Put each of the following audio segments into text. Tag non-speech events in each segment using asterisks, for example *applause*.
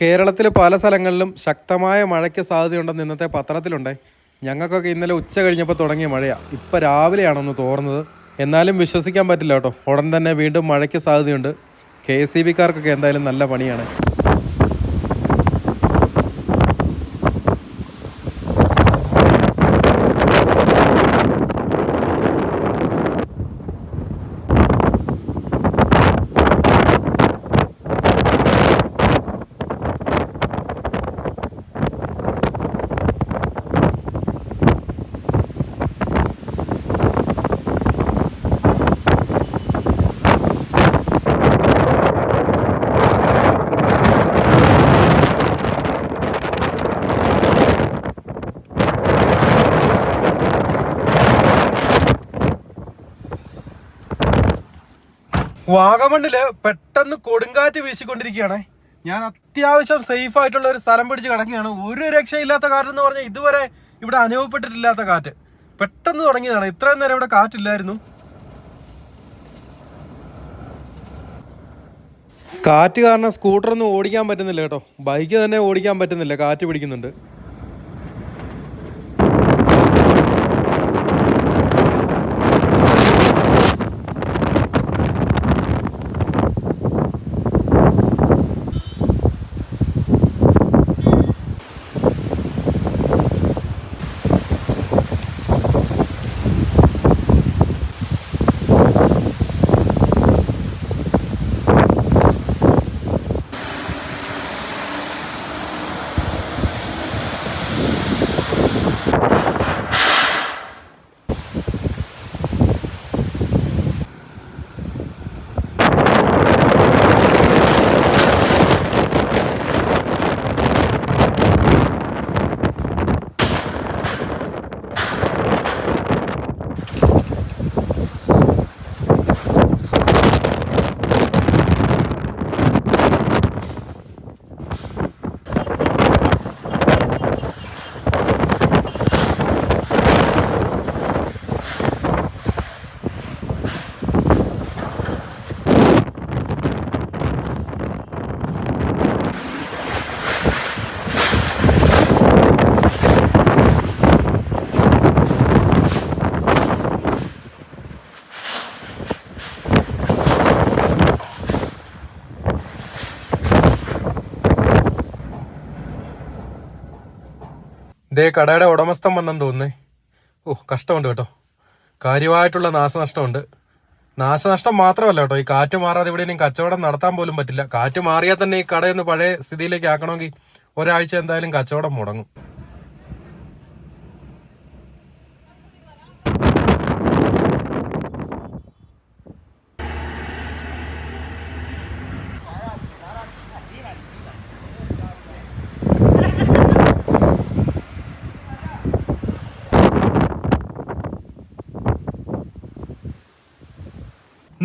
കേരളത്തിൽ പല സ്ഥലങ്ങളിലും ശക്തമായ മഴയ്ക്ക് സാധ്യതയുണ്ടെന്ന് ഇന്നത്തെ പത്രത്തിലുണ്ട്. ഞങ്ങൾക്കൊക്കെ ഇന്നലെ ഉച്ച കഴിഞ്ഞപ്പോൾ തുടങ്ങിയ മഴയാണ് ഇപ്പം രാവിലെയാണെന്ന് തോന്നുന്നത്. എന്നാലും വിശ്വസിക്കാൻ പറ്റില്ല കേട്ടോ. ഉടൻ തന്നെ വീണ്ടും മഴയ്ക്ക് സാധ്യതയുണ്ട്. കെ എസ് സി ബിക്കാർക്കൊക്കെ എന്തായാലും നല്ല പണിയാണ്. വാഗമണ്ണിൽ പെട്ടെന്ന് കൊടുങ്കാറ്റ് വീശിക്കൊണ്ടിരിക്കുകയാണ്. ഞാൻ അത്യാവശ്യം സേഫ് ആയിട്ടുള്ള ഒരു സ്ഥലം പിടിച്ച് കിടക്കുകയാണ്. ഒരു രക്ഷയില്ലാത്ത കാറ്റ് എന്ന് പറഞ്ഞാൽ ഇതുവരെ ഇവിടെ അനുഭവപ്പെട്ടിട്ടില്ലാത്ത കാറ്റ്. പെട്ടെന്ന് തുടങ്ങിയതാണ്. ഇത്രയും നേരം ഇവിടെ കാറ്റില്ലായിരുന്നു. കാറ്റ് കാരണം സ്കൂട്ടറൊന്നും ഓടിക്കാൻ പറ്റുന്നില്ല കേട്ടോ. ബൈക്ക് തന്നെ ഓടിക്കാൻ പറ്റുന്നില്ല. കാറ്റ് പിടിക്കുന്നുണ്ട്. ഇതേ കടയുടെ ഉടമസ്ഥൻ വന്നെന്ന് തോന്നുന്നേ. ഓ കഷ്ടമുണ്ട് കേട്ടോ. കാര്യമായിട്ടുള്ള നാശനഷ്ടമുണ്ട്. നാശനഷ്ടം മാത്രമല്ല കേട്ടോ. ഈ കാറ്റ് മാറാതെ ഇവിടെ ഇനി കച്ചവടം നടത്താൻ പോലും പറ്റില്ല. കാറ്റ് മാറിയാൽ തന്നെ ഈ കടയൊന്ന് പഴയ സ്ഥിതിയിലേക്ക് ആക്കണമെങ്കിൽ ഒരാഴ്ച എന്തായാലും കച്ചവടം മുടങ്ങും.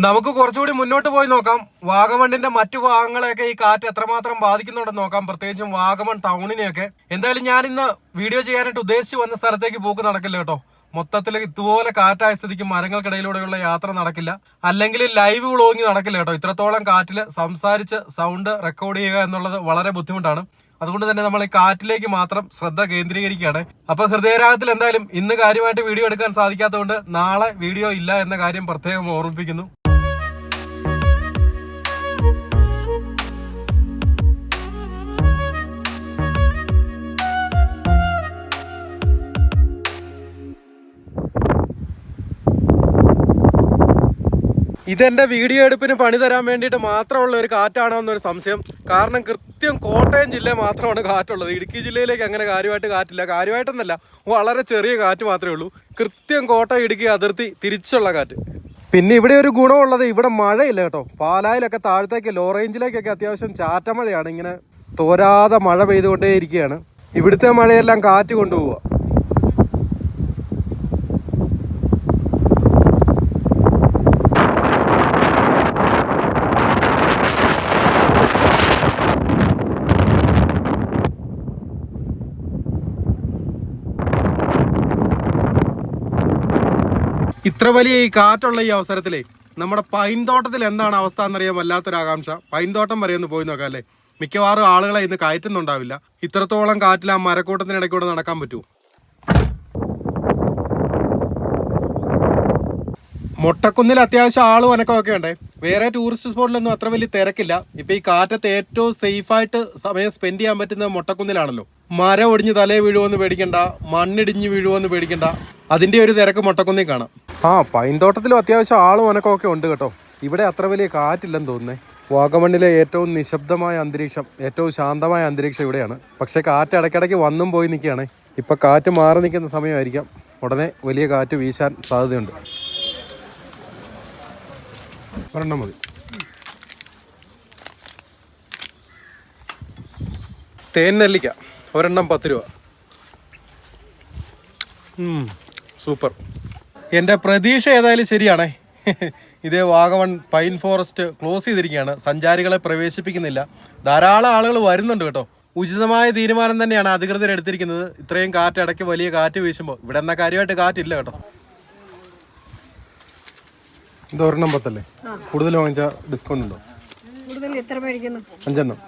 നമുക്ക് കുറച്ചുകൂടി മുന്നോട്ട് പോയി നോക്കാം. വാഗമണിന്റെ മറ്റു ഭാഗങ്ങളെയൊക്കെ ഈ കാറ്റ് എത്രമാത്രം ബാധിക്കുന്നുണ്ടെന്ന് നോക്കാം. പ്രത്യേകിച്ചും വാഗമൺ ടൗണിനെയൊക്കെ. എന്തായാലും ഞാൻ ഇന്ന് വീഡിയോ ചെയ്യാനായിട്ട് ഉദ്ദേശിച്ച് വന്ന സ്ഥലത്തേക്ക് പോക്ക് നടക്കില്ല കേട്ടോ. മൊത്തത്തിൽ ഇതുപോലെ കാറ്റായ സ്ഥിതിക്ക് മരങ്ങൾക്കിടയിലൂടെയുള്ള യാത്ര നടക്കില്ല. അല്ലെങ്കിൽ ലൈവ് വ്ളോഗിങ് നടക്കില്ല കേട്ടോ. ഇത്രത്തോളം കാറ്റിൽ സംസാരിച്ച് സൗണ്ട് റെക്കോർഡ് ചെയ്യുക എന്നുള്ളത് വളരെ ബുദ്ധിമുട്ടാണ്. അതുകൊണ്ട് തന്നെ നമ്മൾ ഈ കാറ്റിലേക്ക് മാത്രം ശ്രദ്ധ കേന്ദ്രീകരിക്കുകയാണ്. അപ്പൊ ഹൃദയരാഗത്തിൽ എന്തായാലും ഇന്ന് കാര്യമായിട്ട് വീഡിയോ എടുക്കാൻ സാധിക്കാത്തതുകൊണ്ട് നാളെ വീഡിയോ ഇല്ല എന്ന കാര്യം പ്രത്യേകം ഓർമ്മിപ്പിക്കുന്നു. ഇതെന്റെ വീഡിയോ എടുപ്പിന് പണി തരാൻ വേണ്ടിയിട്ട് മാത്രമുള്ള ഒരു കാറ്റാണോ എന്നൊരു സംശയം. കാരണം കൃത്യം കോട്ടയം ജില്ല മാത്രമാണ് കാറ്റുള്ളത്. ഇടുക്കി ജില്ലയിലേക്ക് അങ്ങനെ കാര്യമായിട്ട് കാറ്റില്ല. കാര്യമായിട്ടൊന്നല്ല വളരെ ചെറിയ കാറ്റ് മാത്രമേ ഉള്ളൂ. കൃത്യം കോട്ടയം ഇടുക്കി അതിർത്തി തിരിച്ചുള്ള കാറ്റ്. പിന്നെ ഇവിടെ ഒരു ഗുണമുള്ളത് ഇവിടെ മഴയില്ല കേട്ടോ. പാലായിലൊക്കെ താഴത്തേക്ക് ലോ റേഞ്ചിലേക്കൊക്കെ അത്യാവശ്യം ചാറ്റമഴയാണ്. ഇങ്ങനെ തോരാതെ മഴ പെയ്തുകൊണ്ടേ ഇരിക്കുകയാണ് ഇവിടുത്തെ മഴയെല്ലാം കാറ്റ് കൊണ്ടുപോവുക. ഇത്ര വലിയ ഈ കാറ്റുള്ള ഈ അവസരത്തിലേ നമ്മുടെ പൈൻ തോട്ടത്തിൽ എന്താണ് അവസ്ഥ എന്നറിയാൻ വല്ലാത്തൊരു ആകാംക്ഷ. പൈൻ തോട്ടം വരെ ഒന്ന് പോയി നോക്കാം അല്ലേ മിക്കവാറും ആളുകളെ ഇന്ന് കയറ്റുന്നുണ്ടാവില്ല. ഇത്രത്തോളം കാറ്റിൽ ആ മരക്കൂട്ടത്തിനിടയ്ക്കൂടെ നടക്കാൻ പറ്റുമോ? മൊട്ടക്കുന്നിൽ അത്യാവശ്യം ആളും അനക്കമൊക്കെ ഉണ്ട്. വേറെ ടൂറിസ്റ്റ് സ്പോട്ടിലൊന്നും അത്ര വലിയ തിരക്കില്ല. ഇപ്പൊ ഈ കാറ്റത്ത് ഏറ്റവും സേഫ് ആയിട്ട് സമയം സ്പെൻഡ് ചെയ്യാൻ പറ്റുന്നത് മൊട്ടക്കുന്നിലാണല്ലോ. മരം ഒടിഞ്ഞ് തലേ വീഴുമെന്ന് പേടിക്കണ്ട. മണ്ണിടിഞ്ഞ് വീഴുമെന്ന് പേടിക്കണ്ട. അതിന്റെ ഒരു തിരക്ക് മൊട്ടക്കുന്നിൽ കാണാം. ആ പൈൻതോട്ടത്തിലും അത്യാവശ്യം ആളും അനക്കമൊക്കെ ഉണ്ട് കേട്ടോ. ഇവിടെ അത്ര വലിയ കാറ്റില്ലെന്ന് തോന്നുന്നേ. വാഗമണ്ണിലെ ഏറ്റവും നിശബ്ദമായ അന്തരീക്ഷം ഏറ്റവും ശാന്തമായ അന്തരീക്ഷം ഇവിടെയാണ്. പക്ഷെ കാറ്റ് ഇടയ്ക്കിടയ്ക്ക് വന്നും പോയി നിൽക്കുകയാണ്. ഇപ്പൊ കാറ്റ് മാറി നിൽക്കുന്ന സമയമായിരിക്കാം. ഉടനെ വലിയ കാറ്റ് വീശാൻ സാധ്യതയുണ്ട്. ഒരെണ്ണം മതി. തേൻ നെല്ലിക്ക. ഒരെണ്ണം പത്ത് രൂപ. സൂപ്പർ. എന്റെ പ്രതീക്ഷ ഏതായാലും ശരിയാണേ. ഇതേ വാഗമൺ പൈൻ ഫോറസ്റ്റ് ക്ലോസ് ചെയ്തിരിക്കുകയാണ്. സഞ്ചാരികളെ പ്രവേശിപ്പിക്കുന്നില്ല. ധാരാളം ആളുകൾ വരുന്നുണ്ട് കേട്ടോ. ഉചിതമായ തീരുമാനം തന്നെയാണ് അധികൃതർ എടുത്തിരിക്കുന്നത്. ഇത്രയും കാറ്റ് ഇടയ്ക്ക് വലിയ കാറ്റ് വീശുമ്പോൾ. ഇവിടെ എന്നാൽ കാര്യമായിട്ട് കാറ്റില്ല കേട്ടോ. ഇത് ഒരെണ്ണം പത്തല്ലേ കൂടുതൽ വാങ്ങിച്ചാൽ ഡിസ്കൗണ്ട് ഉണ്ടോ? കൂടുതൽ എത്ര മേടിക്കുന്നു? അഞ്ചെണ്ണം.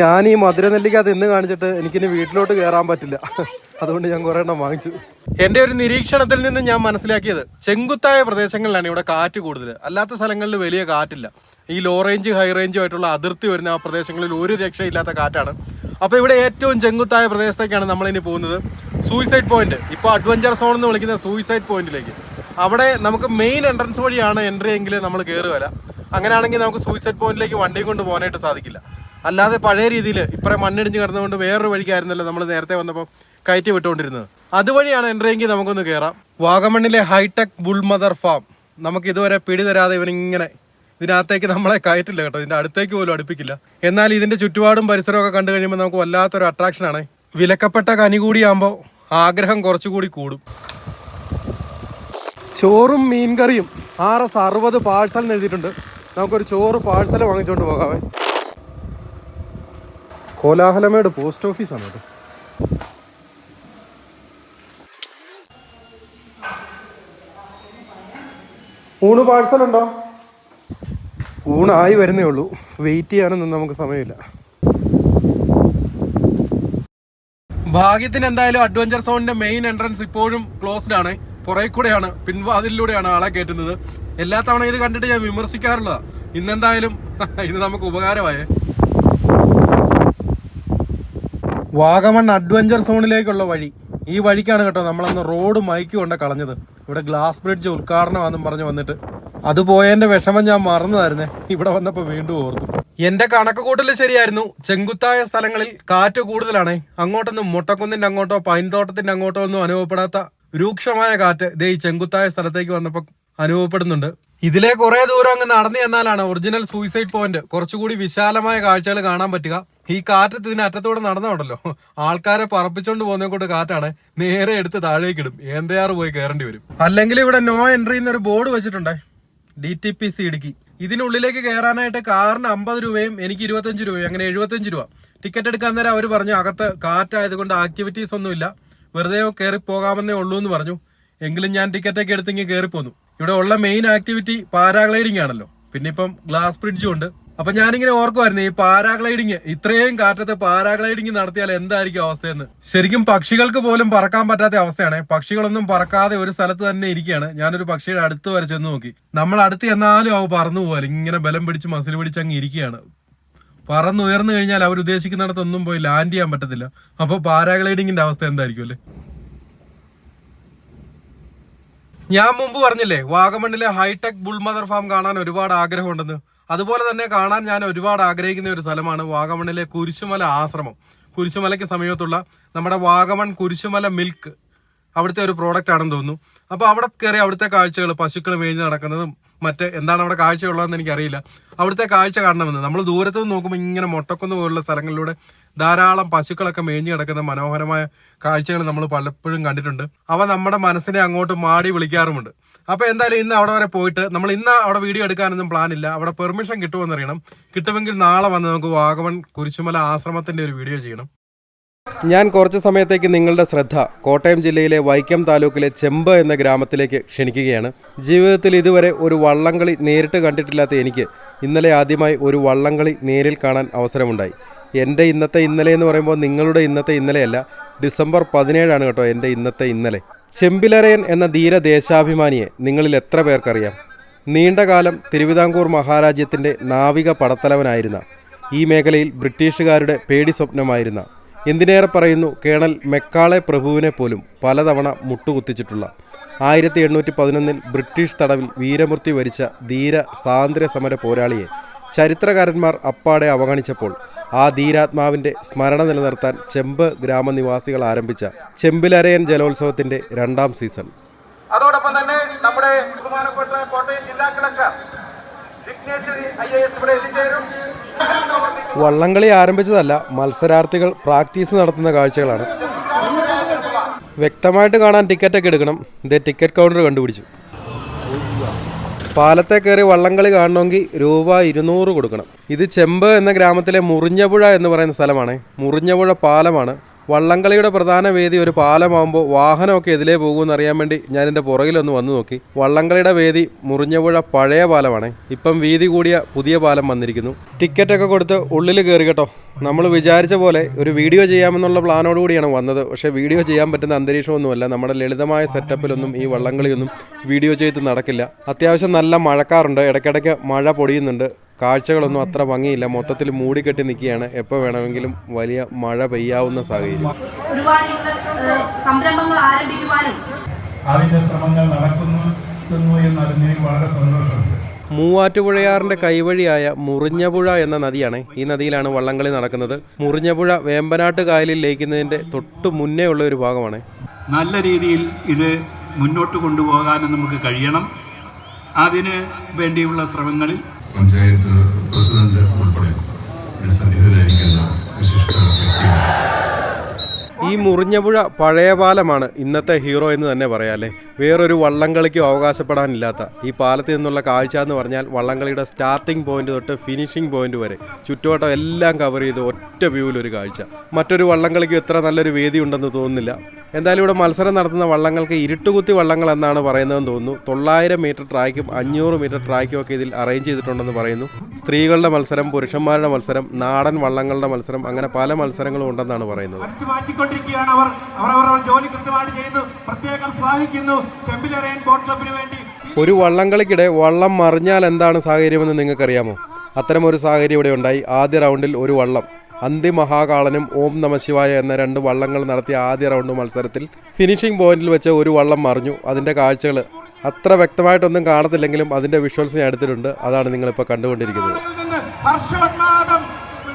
ഞാൻ ഈ മധുര നെല്ലിക്ക ഇന്ന് കാണിച്ചിട്ട് എനിക്കിനി വീട്ടിലോട്ട് കയറാൻ പറ്റില്ല. അതുകൊണ്ട് ഞാൻ കുറെ എണ്ണം വാങ്ങിച്ചു. എന്റെ ഒരു നിരീക്ഷണത്തിൽ നിന്ന് ഞാൻ മനസ്സിലാക്കിയത് ചെങ്കുത്തായ പ്രദേശങ്ങളിലാണ് ഇവിടെ കാറ്റ് കൂടുതൽ അല്ലാത്ത സ്ഥലങ്ങളിൽ വലിയ കാറ്റില്ല. ഈ ലോ റേഞ്ച് ഹൈ റേഞ്ചും ആയിട്ടുള്ള അതിർത്തി വരുന്ന ആ പ്രദേശങ്ങളിൽ ഒരു രക്ഷയില്ലാത്ത കാറ്റാണ്. അപ്പോൾ ഇവിടെ ഏറ്റവും ചെങ്കുത്തായ പ്രദേശത്തേക്കാണ് നമ്മളിനി പോകുന്നത്. സൂയിസൈഡ് പോയിന്റ് ഇപ്പോൾ അഡ്വഞ്ചർ സോൺ എന്ന് വിളിക്കുന്ന സൂയിസൈഡ് പോയിന്റിലേക്ക് അവിടെ നമുക്ക് മെയിൻ എൻട്രൻസ് വഴിയാണ് എൻട്രി എങ്കിൽ നമ്മൾ കയറുകയില്ല അങ്ങനെയാണെങ്കിൽ നമുക്ക് സൂയിസൈഡ് പോയിന്റിലേക്ക് വണ്ടി കൊണ്ട് പോകാനായിട്ട് സാധിക്കില്ല. അല്ലാതെ പഴയ രീതിയിൽ ഇപ്പറേ മണ്ണിടിഞ്ഞ് കിടന്നുകൊണ്ട് വേറൊരു വഴിക്കായിരുന്നല്ലോ നമ്മൾ നേരത്തെ വന്നപ്പോൾ കയറ്റി വിട്ടുകൊണ്ടിരുന്നത്. അതുവഴിയാണ് എൻട്രി എങ്കിൽ നമുക്കൊന്ന് കയറാം വാഗമണ്ണിലെ ഹൈടെക് ബുൾമദർ ഫാം നമുക്ക് ഇതുവരെ പിടി തരാതെ ഇവനിങ്ങനെ ഇതിനകത്തേക്ക് നമ്മളെ കയറ്റില്ല കേട്ടോ. ഇതിന്റെ അടുത്തേക്ക് പോലും അടുപ്പിക്കില്ല. എന്നാൽ ഇതിന്റെ ചുറ്റുപാടും പരിസരവും ഒക്കെ കണ്ടു കഴിയുമ്പോൾ നമുക്ക് വല്ലാത്തൊരു അട്രാക്ഷൻ ആണ്. വിലക്കപ്പെട്ട കനി കൂടിയാകുമ്പോൾ ആഗ്രഹം കുറച്ചുകൂടി കൂടും. ചോറും മീൻകറിയും ആർ എസ് അറുപത് പാഴ്സൽ എഴുതിയിട്ടുണ്ട്. നമുക്കൊരു ചോറ് പാഴ്സൽ വാങ്ങിച്ചുകൊണ്ട് പോകാമേ കോലാഹലമേട് പോസ്റ്റ് ഓഫീസാണ് കേട്ടോ ഊണ് പാഴ്സൽ ഉണ്ടോ? ഊണായി വരുന്നേ ഉള്ളൂ. വെയിറ്റ് ചെയ്യാനൊന്നും നമുക്ക് സമയമില്ല. ഭാഗ്യത്തിന് എന്തായാലും അഡ്വഞ്ചർ സോണിന്റെ മെയിൻ എൻട്രൻസ് ഇപ്പോഴും ക്ലോസ്ഡ് ആണ്. പുറകെ കൂടെയാണ് പിൻവാതിലൂടെയാണ് ആളെ കയറ്റുന്നത്. എല്ലാ തവണ ഇത് കണ്ടിട്ട് ഞാൻ വിമർശിക്കാറുള്ളതാ. ഇന്നെന്തായാലും *laughs* ഇത് നമുക്ക് ഉപകാരമായേ. വാഗമൺ അഡ്വഞ്ചർ സോണിലേക്കുള്ള വഴി. ഈ വഴിക്കാണ് കേട്ടോ നമ്മളന്ന് റോഡ് മൈക്ക് കൊണ്ട് കളഞ്ഞത്. ഇവിടെ ഗ്ലാസ് ബ്രിഡ്ജ് ഉദ്ഘാടനമാണെന്നും പറഞ്ഞ് വന്നിട്ട്. അത് പോയതിന്റെ വിഷമം ഞാൻ മറന്നതായിരുന്നേ. ഇവിടെ വന്നപ്പോ വീണ്ടും ഓർത്തു. എന്റെ കണക്ക് കൂട്ടൽ ശരിയായിരുന്നു. ചെങ്കുത്തായ സ്ഥലങ്ങളിൽ കാറ്റ് കൂടുതലാണ്. അങ്ങോട്ടൊന്നും മുട്ടക്കുന്നിന്റെ അങ്ങോട്ടോ പൈൻതോട്ടത്തിന്റെ അങ്ങോട്ടോ ഒന്നും അനുഭവപ്പെടാത്ത രൂക്ഷമായ കാറ്റ് ദേ ഈ ചെങ്കുത്തായ സ്ഥലത്തേക്ക് വന്നപ്പോ അനുഭവപ്പെടുന്നുണ്ട്. ഇതിലെ കുറെ ദൂരം അങ്ങ് നടന്നു ചെന്നാലാണ് ഒറിജിനൽ സൂയിസൈഡ് പോയിന്റ് കുറച്ചുകൂടി വിശാലമായ കാഴ്ചകൾ കാണാൻ പറ്റുക. ഈ കാറ്റ് ഇതിന് അറ്റത്തൂടെ നടന്നുണ്ടല്ലോ. ആൾക്കാരെ പറപ്പിച്ചോണ്ട് പോകുന്ന കൂട്ട് കാറ്റാണ് നേരെ എടുത്ത് താഴേക്കിടും. ഏന്തയാറ് പോയി കയറേണ്ടി വരും. അല്ലെങ്കിൽ ഇവിടെ നോ എൻട്രി എന്നൊരു board വെച്ചിട്ടുണ്ടേ D T P C Idukki. ഇതിനുള്ളിലേക്ക് കയറാനായിട്ട് കാറിന് അമ്പത് രൂപയും എനിക്ക് ഇരുപത്തഞ്ച് രൂപയും അങ്ങനെ എഴുപത്തഞ്ച് രൂപ. ടിക്കറ്റ് എടുക്കാൻ നേരം അവർ പറഞ്ഞു അകത്ത് കാറ്റായതുകൊണ്ട് ആക്ടിവിറ്റീസ് ഒന്നുമില്ല. വെറുതെ കയറി പോകാമെന്നേ ഉള്ളൂ എന്ന് പറഞ്ഞു. എങ്കിലും ഞാൻ ടിക്കറ്റൊക്കെ എടുത്തെങ്കിൽ കയറി പോന്നു ഇവിടെ ഉള്ള മെയിൻ ആക്ടിവിറ്റി പാരാഗ്ലൈഡിംഗ് ആണല്ലോ. പിന്നെ ഇപ്പം ഗ്ലാസ് ബ്രിഡ്ജും ഉണ്ട്. അപ്പൊ ഞാനിങ്ങനെ ഓർക്കുമായിരുന്നു ഈ പാരാഗ്ലൈഡിങ്. ഇത്രയും കാറ്റത്ത് പാരാഗ്ലൈഡിങ് നടത്തിയാൽ എന്തായിരിക്കും അവസ്ഥയെന്ന്. ശരിക്കും പക്ഷികൾക്ക് പോലും പറക്കാൻ പറ്റാത്ത അവസ്ഥയാണ്. പക്ഷികളൊന്നും പറക്കാതെ ഒരു സ്ഥലത്ത് തന്നെ ഇരിക്കുകയാണ്. ഞാനൊരു പക്ഷിയുടെ അടുത്ത് വരെ ചെന്ന് നോക്കി. നമ്മൾ അടുത്ത് എന്നാലും അവ പറന്നു പോകാൻ ഇങ്ങനെ ബലം പിടിച്ച് മസിൽ പിടിച്ച് അങ്ങ് ഇരിക്കുകയാണ്. പറന്നുയർന്നു കഴിഞ്ഞാൽ അവർ ഉദ്ദേശിക്കുന്നിടത്തൊന്നും പോയി ലാൻഡ് ചെയ്യാൻ പറ്റത്തില്ല. അപ്പോൾ പാരാഗ്ലൈഡിങ്ങിന്റെ അവസ്ഥ എന്തായിരിക്കും അല്ലേ? ഞാൻ മുമ്പ് പറഞ്ഞില്ലേ വാഗമണ്ണിലെ ഹൈടെക് ബുൾമദർ ഫാം കാണാൻ ഒരുപാട് ആഗ്രഹമുണ്ടെന്ന്. അതുപോലെ തന്നെ കാണാൻ ഞാൻ ഒരുപാട് ആഗ്രഹിക്കുന്ന ഒരു സ്ഥലമാണ് വാഗമണിലെ കുരിശുമല ആശ്രമം. കുരിശുമലയ്ക്ക് സമീപത്തുള്ള നമ്മുടെ വാഗമൺ കുരിശുമല മിൽക്ക് അവിടുത്തെ ഒരു പ്രോഡക്റ്റ് ആണെന്ന് തോന്നുന്നു. അപ്പോൾ അവിടെ കയറി അവിടുത്തെ കാഴ്ചകൾ പശുക്കൾ മേഞ്ഞ് നടക്കുന്നതും മറ്റ് എന്താണ് അവിടെ കാഴ്ചയുള്ളതെന്ന് എനിക്കറിയില്ല. അവിടുത്തെ കാഴ്ച കാണണമെന്ന്. നമ്മൾ ദൂരത്തു നിന്ന് നോക്കുമ്പോൾ ഇങ്ങനെ മൊട്ടക്കുന്ന് പോലുള്ള സ്ഥലങ്ങളിലൂടെ ധാരാളം പശുക്കളൊക്കെ മേഞ്ഞ് കിടക്കുന്ന മനോഹരമായ കാഴ്ചകൾ നമ്മൾ പലപ്പോഴും കണ്ടിട്ടുണ്ട്. അവ നമ്മുടെ മനസ്സിനെ അങ്ങോട്ട് മാടി വിളിക്കാറുമുണ്ട്. അപ്പോൾ എന്തായാലും ഇന്ന് അവിടെ വരെ പോയിട്ട് നമ്മൾ ഇന്ന് അവിടെ വീഡിയോ എടുക്കാനൊന്നും പ്ലാൻ ഇല്ല. അവിടെ പെർമിഷൻ കിട്ടുമെന്നറിയണം കിട്ടുമെങ്കിൽ നാളെ വന്ന് നമുക്ക് വാഗമൺ കുരിശുമല ആശ്രമത്തിന്റെ ഒരു വീഡിയോ ചെയ്യണം. ഞാൻ കുറച്ച് സമയത്തേക്ക് നിങ്ങളുടെ ശ്രദ്ധ കോട്ടയം ജില്ലയിലെ വൈക്കം താലൂക്കിലെ ചെമ്പ് എന്ന ഗ്രാമത്തിലേക്ക് ക്ഷണിക്കുകയാണ്. ജീവിതത്തിൽ ഇതുവരെ ഒരു വള്ളംകളി നേരിട്ട് കണ്ടിട്ടില്ലാത്ത എനിക്ക് ഇന്നലെ ആദ്യമായി ഒരു വള്ളംകളി നേരിൽ കാണാൻ അവസരമുണ്ടായി. എന്റെ ഇന്നത്തെ ഇന്നലെ എന്ന് പറയുമ്പോൾ നിങ്ങളുടെ ഇന്നത്തെ ഇന്നലെയല്ല ഡിസംബർ പതിനേഴാണ് കേട്ടോ എന്റെ ഇന്നത്തെ ഇന്നലെ. ചെമ്പിലരയൻ എന്ന ധീര ദേശാഭിമാനിയെ നിങ്ങളിൽ എത്ര പേർക്കറിയാം? നീണ്ടകാലം തിരുവിതാംകൂർ മഹാരാജ്യത്തിന്റെ നാവിക പടത്തലവനായിരുന്ന ഈ മേഖലയിൽ ബ്രിട്ടീഷുകാരുടെ പേടി സ്വപ്നമായിരുന്ന എന്തിനേറെ പറയുന്നു കേണൽ മെക്കാളെ പ്രഭുവിനെ പോലും പലതവണ മുട്ടുകുത്തിച്ചിട്ടുള്ള. ആയിരത്തി എണ്ണൂറ്റി പതിനൊന്നിൽ ബ്രിട്ടീഷ് തടവിൽ വീരമൃത്യു വരിച്ച ധീര സ്വാതന്ത്ര്യ സമര പോരാളിയെ ചരിത്രകാരന്മാർ അപ്പാടെ അവഗണിച്ചപ്പോൾ ആ ധീരാത്മാവിന്റെ സ്മരണ നിലനിർത്താൻ ചെമ്പ് ഗ്രാമനിവാസികൾ ആരംഭിച്ച ചെമ്പിലരയൻ ജലോത്സവത്തിന്റെ രണ്ടാം സീസൺ. അതോടൊപ്പം തന്നെ നമ്മുടെ ബഹുമാനപ്പെട്ട കോട്ടയം ജില്ലാ collector Vighneshwari I A S ഇവിടെ എത്തിച്ചേരും. വള്ളംകളി ആരംഭിച്ചതല്ല മത്സരാർത്ഥികൾ പ്രാക്ടീസ് നടത്തുന്ന കാഴ്ചകളാണ്. വ്യക്തമായിട്ട് കാണാൻ ടിക്കറ്റൊക്കെ എടുക്കണം. ഇതേ ടിക്കറ്റ് കൗണ്ടർ കണ്ടുപിടിച്ചു. പാലത്തെ കയറി വള്ളംകളി കാണണമെങ്കിൽ രൂപ ഇരുന്നൂറ് കൊടുക്കണം. ഇത് ചെമ്പ് എന്ന ഗ്രാമത്തിലെ മുറിഞ്ഞപുഴ എന്ന് പറയുന്ന സ്ഥലമാണ്. മുറിഞ്ഞപുഴ പാലമാണ്. വള്ളംകളിയുടെ പ്രധാന വേദി ഒരു പാലമാകുമ്പോൾ വാഹനമൊക്കെ എതിലേ പോകുമെന്ന് അറിയാൻ വേണ്ടി ഞാൻ എന്റെ പുറകിലൊന്ന് വന്നു നോക്കി. വള്ളംകളിയുടെ വേദി മുറിഞ്ഞപുഴ പഴയ പാലമാണ്. ഇപ്പം വീതി കൂടിയ പുതിയ പാലം വന്നിരിക്കുന്നു. ടിക്കറ്റൊക്കെ കൊടുത്ത് ഉള്ളിൽ കയറി കേട്ടോ. നമ്മൾ വിചാരിച്ച പോലെ ഒരു വീഡിയോ ചെയ്യാമെന്നുള്ള പ്ലാനോട് കൂടിയാണ് വന്നത്. പക്ഷേ വീഡിയോ ചെയ്യാൻ പറ്റുന്ന അന്തരീക്ഷമൊന്നുമല്ല. നമ്മുടെ ലളിതമായ സെറ്റപ്പിലൊന്നും ഈ വള്ളംകളിയൊന്നും വീഡിയോ ചെയ്ത് നടക്കില്ല. അത്യാവശ്യം നല്ല മഴക്കാറുണ്ട്. ഇടയ്ക്കിടയ്ക്ക് മഴ പൊടിയുന്നുണ്ട്. കാഴ്ചകളൊന്നും അത്ര ഭംഗിയില്ല. മൊത്തത്തിൽ മൂടിക്കെട്ടി നിൽക്കുകയാണ്. എപ്പോൾ വേണമെങ്കിലും വലിയ മഴ പെയ്യാവുന്ന സാഹചര്യം. ഒരുപാട് സംരംഭങ്ങൾ ആരംഭിക്കുവാനും. ശ്രമങ്ങൾ നടക്കുന്നു എന്നറിഞ്ഞതിൽ വളരെ സന്തോഷമുണ്ട്. മൂവാറ്റുപുഴയാറിന്റെ കൈവഴിയായ മുറിഞ്ഞപുഴ എന്ന നദിയാണ് ഈ നദിയിലാണ് വള്ളംകളി നടക്കുന്നത്. മുറിഞ്ഞപുഴ വേമ്പനാട്ട് കായലിൽ ലയിക്കുന്നതിന്റെ തൊട്ട് മുന്നേ ഉള്ള ഒരു ഭാഗമാണ്. നല്ല രീതിയിൽ ഇത് മുന്നോട്ട് കൊണ്ടുപോകാനും നമുക്ക് കഴിയണം. അതിന് വേണ്ടിയുള്ള ശ്രമങ്ങളിൽ പഞ്ചായത്ത് പ്രസിഡന്റ് ഉൾപ്പെടെ സന്നിഹിതരായിരിക്കുന്ന വിശിഷ്ട വ്യക്തികൾ ഈ മുറിഞ്ഞപുഴ പഴയ പാലമാണ്. ഇന്നത്തെ ഹീറോ എന്ന് തന്നെ പറയാം അല്ലേ? വേറൊരു വള്ളംകളിക്കും അവകാശപ്പെടാനില്ലാത്ത ഈ പാലത്തിൽ നിന്നുള്ള കാഴ്ച എന്ന് പറഞ്ഞാൽ വള്ളംകളിയുടെ സ്റ്റാർട്ടിംഗ് പോയിന്റ് തൊട്ട് ഫിനിഷിംഗ് പോയിന്റ് വരെ. ചുറ്റുവട്ടം എല്ലാം കവർ ചെയ്ത് ഒറ്റ വ്യൂവിൽ ഒരു കാഴ്ച. മറ്റൊരു വള്ളംകളിക്ക് ഇത്ര നല്ലൊരു വേദി ഉണ്ടെന്ന് തോന്നുന്നില്ല. എന്തായാലും ഇവിടെ മത്സരം നടത്തുന്ന വള്ളങ്ങൾക്ക് ഇരുട്ടുകുത്തി വള്ളങ്ങൾ എന്നാണ് പറയുന്നതെന്ന് തോന്നുന്നു. തൊള്ളായിരം മീറ്റർ ട്രാക്കും അഞ്ഞൂറ് മീറ്റർ ട്രാക്കും ഒക്കെ ഇതിൽ അറേഞ്ച് ചെയ്തിട്ടുണ്ടെന്ന് പറയുന്നു. സ്ത്രീകളുടെ മത്സരം പുരുഷന്മാരുടെ മത്സരം നാടൻ വള്ളങ്ങളുടെ മത്സരം അങ്ങനെ പല മത്സരങ്ങളും ഉണ്ടെന്നാണ് പറയുന്നത്. അടിച്ചു അവർ. അവർ അവർ ജോലി കൃത്യമായിട്ട് ചെയ്യുന്നു. പ്രത്യേകം ശ്ലാഘിക്കുന്നു ചെമ്പിലറയൻ ബോട്ട് ക്ലബിന് വേണ്ടി. ഒരു വള്ളംകളിക്കിടെ വള്ളം മറിഞ്ഞാൽ എന്താണ് സാഹചര്യമെന്ന് നിങ്ങൾക്കറിയാമോ? അത്തരമൊരു സാഹചര്യം ഇവിടെ ഉണ്ടായി. ആദ്യ റൗണ്ടിൽ ഒരു വള്ളം. അന്തിമഹാകാളനും ഓം നമശിവായ എന്ന രണ്ട് വള്ളങ്ങൾ നടത്തിയ ആദ്യ റൗണ്ട് മത്സരത്തിൽ ഫിനിഷിംഗ് പോയിന്റിൽ വെച്ച് ഒരു വള്ളം മറിഞ്ഞു. അതിന്റെ കാഴ്ചകൾ അത്ര വ്യക്തമായിട്ടൊന്നും കാണത്തില്ലെങ്കിലും അതിന്റെ വിഷ്വൽസ് ഞാൻ എടുത്തിട്ടുണ്ട്. അതാണ് നിങ്ങളിപ്പോൾ കണ്ടുകൊണ്ടിരിക്കുന്നത് ഇതിൽ നിന്ന് ഹർഷോന്മാദം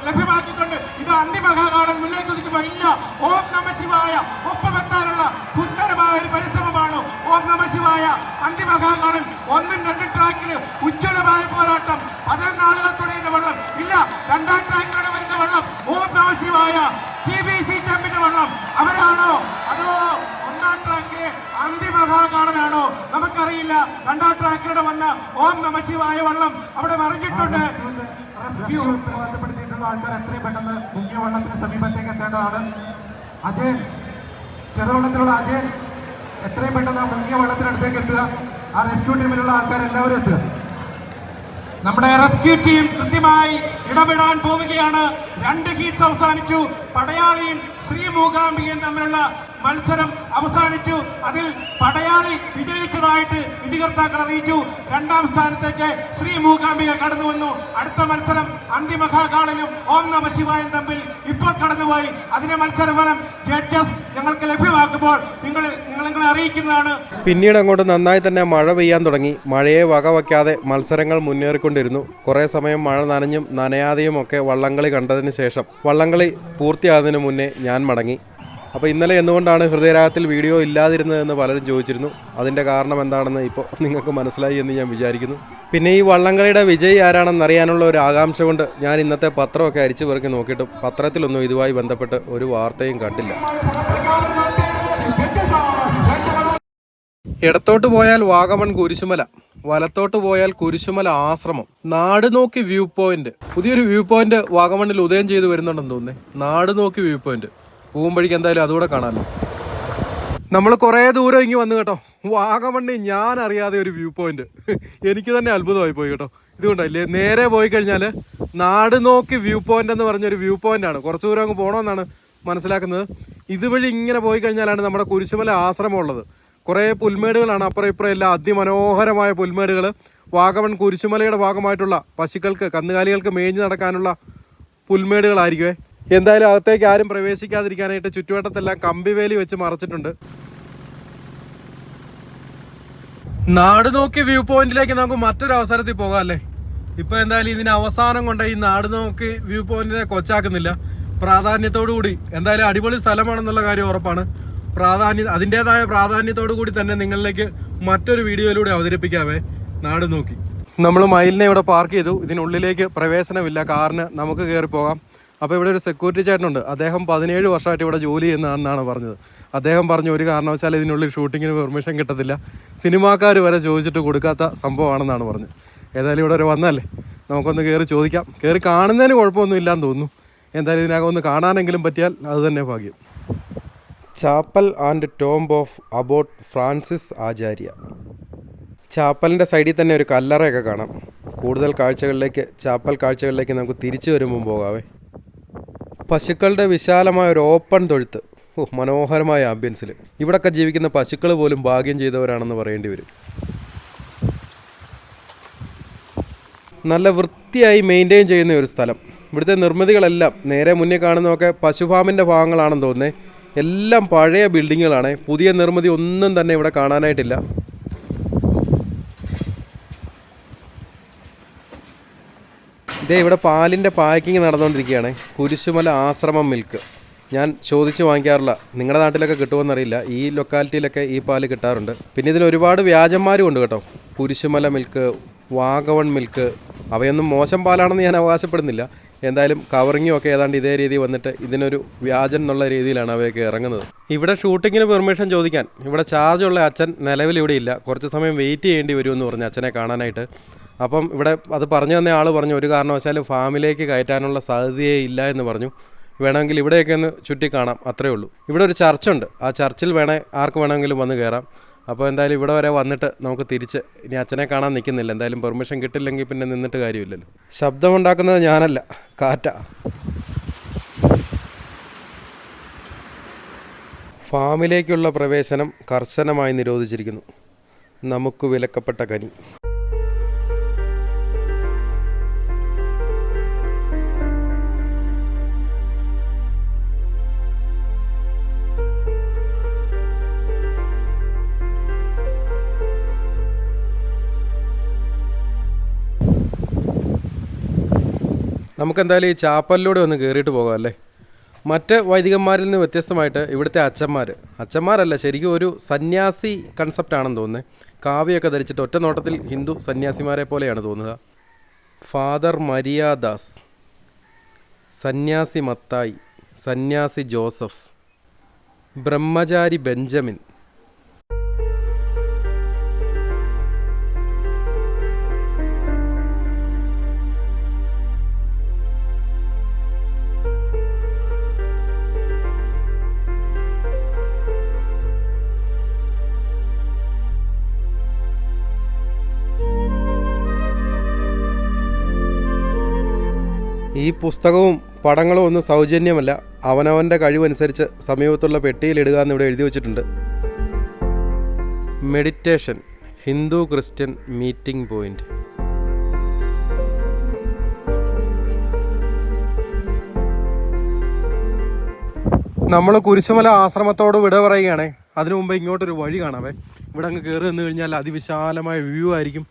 ലഭ്യമാക്കിക്കൊണ്ട് ഇത് അന്തിമഹാകാലം മുന്നിലേക്ക് കുതിക്കുമ്പോൾ ഇല്ല ഓം നമ ശിവായ ഒപ്പമെത്താനുള്ള സുന്ദരമായ ഒരു പരിശ്രമമാണ് ഓം നമ ശിവായ അന്തിമഹാകാലം ഒന്നും രണ്ടും ട്രാക്കിൽ ഉജ്ജ്വലമായ പോരാട്ടം പതിനൊന്ന് ആളുകൾ തുടങ്ങിയ വെള്ളം ഇല്ല രണ്ടാം ട്രാക്കിലൂടെ വരുന്ന വെള്ളം ഓം നമ ശിവായ ടി ബി സി ചമ്പിന്റെ വെള്ളം അവരാണോ അതോ ഒന്നാം ട്രാക്കിലെ അന്തിമഹാകാളനാണോ നമുക്കറിയില്ല രണ്ടാം ട്രാക്കിലൂടെ വന്ന ഓം നമ ശിവായ വള്ളം അവിടെ മറിഞ്ഞിട്ടുണ്ട് റെസ്ക്യൂ ഉത്തരവാദിത്തപ്പെടുത്തിയിട്ടുള്ള ആൾക്കാർ എത്രയും പെട്ടെന്ന് മുങ്ങിയ വള്ളത്തിന് എത്തേണ്ടതാണ് അജയൻ. ചെറുവള്ളത്തിലുള്ള അജയൻ. എത്രയും പെട്ടെന്ന് മുങ്ങിയ വള്ളത്തിനടുത്തേക്ക് എത്തുക. ആ റെസ്ക്യൂ ടീമിലുള്ള ആൾക്കാർ എല്ലാവരും എത്തുക. നമ്മുടെ റെസ്ക്യൂ ടീം കൃത്യമായി ഇടപെടാൻ പോവുകയാണ്. രണ്ട് ഹീറ്റ്സ് അവസാനിച്ചു. പടയാളിയും ശ്രീ മൂകാംബികയും തമ്മിലുള്ള മത്സരം അവസാനിച്ചു. അതിൽ പടയാളി വിജയിച്ചതായിട്ട് വിധികർത്താക്കൾ അറിയിച്ചു. രണ്ടാം സ്ഥാനത്തേക്ക് ശ്രീ മൂകാംബിക കടന്നു വന്നു. അടുത്ത മത്സരം അന്തിമഹാകാളനും ഓം നമ ശിവായും തമ്മിൽ ഇപ്പോൾ കടന്നുപോയി. അതിന്റെ മത്സരഫലം ജഡ്ജസ് ഞങ്ങൾക്ക് ലഭ്യമാക്കുമ്പോൾ നിങ്ങൾ നിങ്ങളെ അറിയിക്കുന്നതാണ്? പിന്നീട് അങ്ങോട്ട് നന്നായി തന്നെ മഴ പെയ്യാൻ തുടങ്ങി. മഴയെ വകവയ്ക്കാതെ മത്സരങ്ങൾ മുന്നേറിക്കൊണ്ടിരുന്നു. കുറേ സമയം മഴ നനഞ്ഞും നനയാതെയും ഒക്കെ വള്ളംകളി കണ്ടതിന് ശേഷം. വള്ളംകളി പൂർത്തിയാകുന്നതിന് മുന്നേ ഞാൻ മടങ്ങി. അപ്പോൾ ഇന്നലെ എന്തുകൊണ്ടാണ് ഹൃദയരാഗത്തിൽ വീഡിയോ ഇല്ലാതിരുന്നതെന്ന് പലരും ചോദിച്ചിരുന്നു. അതിന്റെ കാരണം എന്താണെന്ന് ഇപ്പോൾ നിങ്ങൾക്ക് മനസ്സിലായി എന്ന് ഞാൻ വിചാരിക്കുന്നു. പിന്നെ ഈ വള്ളംകളിയുടെ വിജയി ആരാണെന്ന് അറിയാനുള്ള ഒരു ആകാംക്ഷ കൊണ്ട് ഞാൻ ഇന്നത്തെ പത്രമൊക്കെ അരിച്ചു പെറുക്കി നോക്കിയിട്ടും പത്രത്തിലൊന്നും ഇതുമായി ബന്ധപ്പെട്ട് ഒരു വാർത്തയും കണ്ടില്ല. ഇടത്തോട്ട് പോയാൽ വാഗമൺ കുരിശുമല വലത്തോട്ട് പോയാൽ കുരിശുമല ആശ്രമം. നാട് നോക്കി വ്യൂ പോയിന്റ്. പുതിയൊരു വ്യൂ പോയിന്റ് വാഗമണിൽ ഉദയം ചെയ്തു വരുന്നുണ്ടെന്ന് തോന്നുന്നേ. നാട് നോക്കി വ്യൂ പോയിന്റ്. പോകുമ്പോഴേക്ക് എന്തായാലും അതുകൂടെ കാണാമല്ലോ. നമ്മൾ കുറേ ദൂരം ഇങ്ങി വന്നു കേട്ടോ. വാഗമണ്ണി ഞാൻ അറിയാതെ ഒരു വ്യൂ പോയിന്റ് എനിക്ക് തന്നെ അത്ഭുതമായി പോയി കേട്ടോ. ഇതുകൊണ്ടല്ലേ നേരെ പോയി കഴിഞ്ഞാൽ നാട് നോക്കി വ്യൂ പോയിന്റ് എന്ന് പറഞ്ഞൊരു വ്യൂ പോയിന്റ് ആണ്. കുറച്ച് ദൂരം അങ്ങ് പോകണമെന്നാണ് മനസ്സിലാക്കുന്നത്. ഇതുവഴി ഇങ്ങനെ പോയി കഴിഞ്ഞാലാണ് നമ്മുടെ കുരിശുമല ആശ്രമം ഉള്ളത് കുറേ പുൽമേടുകളാണ്. അപ്പുറം ഇപ്പുറം എല്ലാം അതിമനോഹരമായ പുൽമേടുകൾ വാഗമൺ കുരിശുമലയുടെ ഭാഗമായിട്ടുള്ള പശുക്കൾക്ക് കന്നുകാലികൾക്ക് മേഞ്ഞ് നടക്കാനുള്ള പുൽമേടുകളായിരിക്കുമേ എന്തായാലും അകത്തേക്ക് ആരും പ്രവേശിക്കാതിരിക്കാനായിട്ട് ചുറ്റുവട്ടത്തെല്ലാം കമ്പിവേലി വെച്ച് മറച്ചിട്ടുണ്ട്. നാട് നോക്കി വ്യൂ പോയിന്റിലേക്ക് നമുക്ക് മറ്റൊരു അവസരത്തിൽ പോകാം അല്ലേ? ഇപ്പൊ എന്തായാലും ഇതിന് അവസാനം കൊണ്ട് ഈ നാട് നോക്കി വ്യൂ പോയിന്റിനെ കൊച്ചാക്കുന്നില്ല. പ്രാധാന്യത്തോടു കൂടി എന്തായാലും അടിപൊളി സ്ഥലമാണെന്നുള്ള കാര്യം ഉറപ്പാണ്. പ്രാധാന്യ അതിന്റെതായ പ്രാധാന്യത്തോടു കൂടി തന്നെ നിങ്ങളിലേക്ക് മറ്റൊരു വീഡിയോയിലൂടെ അവതരിപ്പിക്കാവേ. നാട് നോക്കി. നമ്മൾ മയിലിനെ ഇവിടെ പാർക്ക് ചെയ്തു. ഇതിനുള്ളിലേക്ക് പ്രവേശനമില്ല. കാറിന് നമുക്ക് കയറി പോകാം. അപ്പോൾ ഇവിടെ ഒരു സെക്യൂരിറ്റി ചേട്ടനുണ്ട്. അദ്ദേഹം പതിനേഴ് വർഷമായിട്ട് ഇവിടെ ജോലി ചെയ്യുന്നതാണെന്നാണ് പറഞ്ഞത്. അദ്ദേഹം പറഞ്ഞു ഒരു കാരണവശാലും ഇതിനുള്ളിൽ ഷൂട്ടിങ്ങിന് പെർമിഷൻ കിട്ടത്തില്ല. സിനിമാക്കാർ വരെ ചോദിച്ചിട്ട് കൊടുക്കാത്ത സംഭവമാണെന്നാണ് പറഞ്ഞത്. ഏതായാലും ഇവിടെ ഒരു വന്നല്ലേ നമുക്കൊന്ന് കയറി ചോദിക്കാം. കയറി കാണുന്നതിന് കുഴപ്പമൊന്നും ഇല്ലാന്ന് തോന്നുന്നു. എന്തായാലും ഇതിനകം ഒന്ന് കാണാനെങ്കിലും പറ്റിയാൽ അത് തന്നെ ഭാഗ്യം. Chapel and tomb of abbot Francis Acharya. ചാപ്പലിന്റെ സൈഡിൽ തന്നെ ഒരു കല്ലറയൊക്കെ കാണാം. കൂടുതൽ കാഴ്ചകളിലേക്ക് ചാപ്പൽ കാഴ്ചകളിലേക്ക് നമുക്ക് തിരിച്ചു വരുമ്പോൾ പോകാവേ. പശുക്കളുടെ വിശാലമായ ഒരു ഓപ്പൺ തൊഴുത്ത്. ഓ മനോഹരമായ ആംബിയൻസിൽ ഇവിടൊക്കെ ജീവിക്കുന്ന പശുക്കൾ പോലും ഭാഗ്യം ചെയ്തവരാണെന്ന് പറയേണ്ടി വരും. നല്ല വൃത്തിയായി മെയിന്റെയിൻ ചെയ്യുന്ന ഒരു സ്ഥലം. ഇവിടുത്തെ നിർമ്മിതികളെല്ലാം നേരെ മുന്നിൽ കാണുന്നതൊക്കെ പശുഫാമിന്റെ ഭാഗങ്ങളാണെന്ന് തോന്നുന്നത് എല്ലാം പഴയ ബിൽഡിങ്ങുകളാണ് പുതിയ നിർമ്മിതി ഒന്നും തന്നെ ഇവിടെ കാണാനായിട്ടില്ല. ഇതേ ഇവിടെ പാലിന്റെ പാക്കിങ് നടന്നുകൊണ്ടിരിക്കുകയാണ്. കുരിശുമല ആശ്രമം മിൽക്ക്. ഞാൻ ചോദിച്ച് വാങ്ങിക്കാറില്ല. നിങ്ങളുടെ നാട്ടിലൊക്കെ കിട്ടുമെന്നറിയില്ല ഈ ലൊക്കാലിറ്റിയിലൊക്കെ ഈ പാൽ കിട്ടാറുണ്ട്. പിന്നെ ഇതിന് ഒരുപാട് വ്യാജന്മാരും ഉണ്ട് കേട്ടോ. കുരിശുമല മിൽക്ക് വാഗവൺ മിൽക്ക് അവയൊന്നും മോശം പാലാണെന്ന് ഞാൻ അവകാശപ്പെടുന്നില്ല. എന്തായാലും കവറിങ്ങും ഒക്കെ ഏതാണ്ട് ഇതേ രീതി വന്നിട്ട് ഇതിനൊരു വ്യാജൻ എന്നുള്ള രീതിയിലാണ് അവയൊക്കെ ഇറങ്ങുന്നത്. ഇവിടെ ഷൂട്ടിങ്ങിന് പെർമിഷൻ ചോദിക്കാൻ. ഇവിടെ ചാർജ് ഉള്ള അച്ഛൻ നിലവിൽ ഇവിടെ ഇല്ല കുറച്ച് സമയം വെയിറ്റ് ചെയ്യേണ്ടി വരുമെന്ന് പറഞ്ഞു അച്ഛനെ കാണാനായിട്ട്. അപ്പം ഇവിടെ അത് പറഞ്ഞു തന്ന ആൾ പറഞ്ഞു ഒരു കാരണവശാലും ഫാമിലേക്ക് കയറ്റാനുള്ള സാധ്യതയേ ഇല്ല എന്ന് പറഞ്ഞു. വേണമെങ്കിൽ ഇവിടെയൊക്കെ ഒന്ന് ചുറ്റി കാണാം അത്രേ ഉള്ളൂ. ഇവിടെ ഒരു ചർച്ചുണ്ട്. ആ ചർച്ചിൽ വേണേ ആർക്ക് വേണമെങ്കിലും വന്ന് കയറാം. അപ്പോൾ എന്തായാലും ഇവിടെ വരെ വന്നിട്ട് നമുക്ക് തിരിച്ച് ഇനി അച്ഛനെ കാണാൻ നിൽക്കുന്നില്ല. എന്തായാലും പെർമിഷൻ കിട്ടില്ലെങ്കിൽ പിന്നെ നിന്നിട്ട് കാര്യമില്ലല്ലോ. ശബ്ദമുണ്ടാക്കുന്നത് ഞാനല്ല കാറ്റ. ഫാമിലേക്കുള്ള പ്രവേശനം കർശനമായി നിരോധിച്ചിരിക്കുന്നു. നമുക്ക് വിലക്കപ്പെട്ട കനി. നമുക്കെന്തായാലും ഈ ചാപ്പലിലൂടെ ഒന്ന് കയറിയിട്ട് പോകാം അല്ലേ? മറ്റ് വൈദികന്മാരിൽ നിന്ന് വ്യത്യസ്തമായിട്ട് ഇവിടുത്തെ അച്ഛന്മാർ അച്ഛന്മാരല്ല ശരിക്കും ഒരു സന്യാസി കൺസെപ്റ്റാണെന്ന് തോന്നുന്നത് കാവ്യമൊക്കെ ധരിച്ചിട്ട് ഒറ്റ നോട്ടത്തിൽ ഹിന്ദു സന്യാസിമാരെ പോലെയാണ് തോന്നുക. ഫാദർ മരിയാദാസ് സന്യാസി മത്തായി സന്യാസി ജോസഫ് ബ്രഹ്മചാരി ബെഞ്ചമിൻ ഈ പുസ്തകവും പടങ്ങളും ഒന്നും സൗജന്യമല്ല. അവനവന്റെ കഴിവനുസരിച്ച് സമീപത്തുള്ള പെട്ടിയിലിടുക എന്ന് ഇവിടെ എഴുതി വച്ചിട്ടുണ്ട്. Meditation Hindu Christian meeting point. നമ്മൾ കുരിശുമല ആശ്രമത്തോട് വിട പറയുകയാണേ. അതിനു മുമ്പ് ഇങ്ങോട്ടൊരു വഴി കാണാവേ. ഇവിടെ അങ്ങ് കയറി നിന്ന് കഴിഞ്ഞാൽ അതിവിശാലമായ വ്യൂ ആയിരിക്കും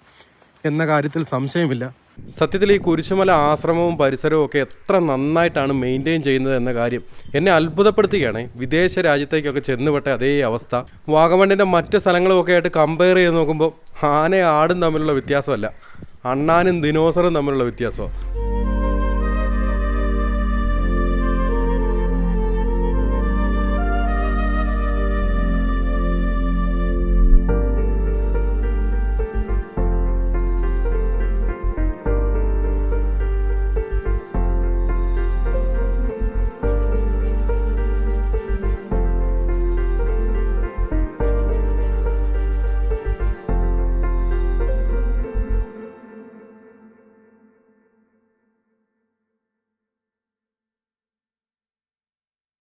എന്ന കാര്യത്തിൽ സംശയമില്ല. സത്യത്തിൽ ഈ കുരിശുമല ആശ്രമവും പരിസരവും ഒക്കെ എത്ര നന്നായിട്ടാണ് മെയിന്റെയിൻ ചെയ്യുന്നത് എന്ന കാര്യം എന്നെ അത്ഭുതപ്പെടുത്തുകയാണ്. വിദേശ രാജ്യത്തേക്കൊക്കെ ചെന്നുപെട്ട അതേ അവസ്ഥ. വാഗമണ്ണിന്റെ മറ്റ് സ്ഥലങ്ങളുമൊക്കെ ആയിട്ട് കമ്പയർ ചെയ്ത് നോക്കുമ്പോൾ ആനയും ആടും തമ്മിലുള്ള വ്യത്യാസമല്ല. അണ്ണാനും ദിനോസറും തമ്മിലുള്ള വ്യത്യാസമാണ്